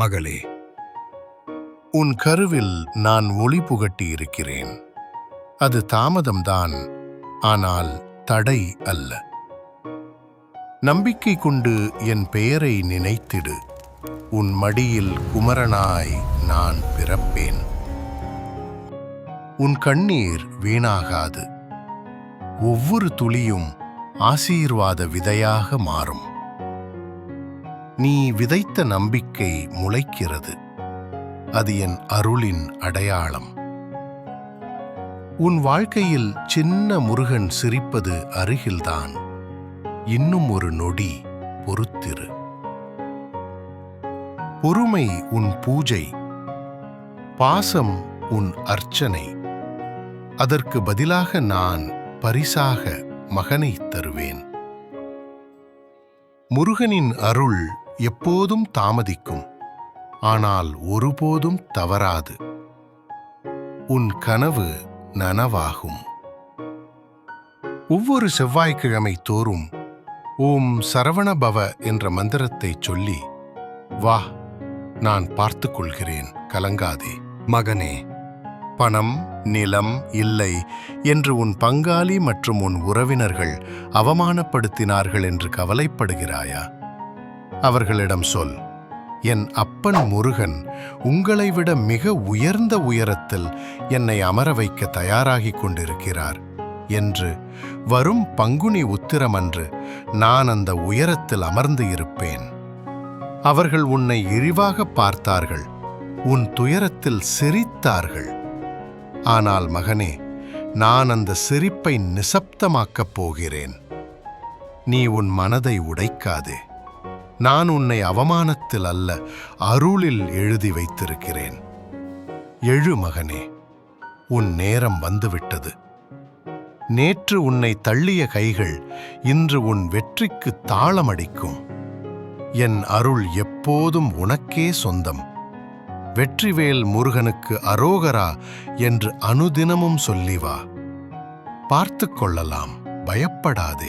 மகளே உன் கருவில் நான் ஒளி புகட்டி இருக்கிறேன். அது தாமதம்தான் ஆனால் தடை அல்ல. நம்பிக்கை கொண்டு என் பெயரை நினைத்திடு. உன் மடியில் குமரனாய் நான் பிறப்பேன். உன் கண்ணீர் வீணாகாது. ஒவ்வொரு துளியும் ஆசீர்வாத விதையாக மாறும். நீ விதைத்த நம்பிக்கை முளைக்கிறது. அது என் அருளின் அடையாளம். உன் வாழ்க்கையில் சின்ன முருகன் சிரிப்பது அருகில்தான். இன்னும் ஒரு நொடி பொறுத்திரு. பொறுமை உன் பூஜை. பாசம் உன் அர்ச்சனை. அதற்கு பதிலாக நான் பரிசாக மகனை தருவேன். முருகனின் அருள் எப்போதும் தாமதிக்கும். ஆனால் ஒருபோதும் தவறாது. உன் கனவு நனவாகும். ஒவ்வொரு செவ்வாய்க்கிழமை தோறும் ஓம் சரவணபவ என்ற மந்திரத்தைச் சொல்லி வா நான் பார்த்து கொள்கிறேன் கலங்காதே. மகனே பணம் நிலம் இல்லை என்று உன் பங்காளி மற்றும் உன் உறவினர்கள் அவமானப்படுத்தினார்கள் என்று கவலைப்படுகிறாயா? அவர்களிடம் சொல். என் அப்பன் முருகன் உங்களை விட மிக உயர்ந்த உயரத்தில் என்னை அமர வைக்க தயாராகிக் கொண்டிருக்கிறார் என்று வரும் பங்குனி உத்திரமன்று நான் அந்த உயரத்தில் அமர்ந்து இருப்பேன். அவர்கள் உன்னை இழிவாக பார்த்தார்கள் உன் துயரத்தில் சிரித்தார்கள். ஆனால் மகனே நான் அந்த சிரிப்பை நிசப்தமாக்கப் போகிறேன். நீ உன் மனதை உடைக்காதே. நான் உன்னை அவமானத்தில் அல்ல அருளில் எழுதி வைத்திருக்கிறேன். எழு மகனே உன் நேரம் வந்துவிட்டது. நேற்று உன்னை தள்ளிய கைகள் இன்று உன் வெற்றிக்கு தாளமடிக்கும். என் அருள் எப்போதும் உனக்கே சொந்தம். வெற்றிவேல் முருகனுக்கு அரோகரா என்று அனுதினமும் சொல்லி வா. பார்த்து கொள்ளலாம் பயப்படாதே.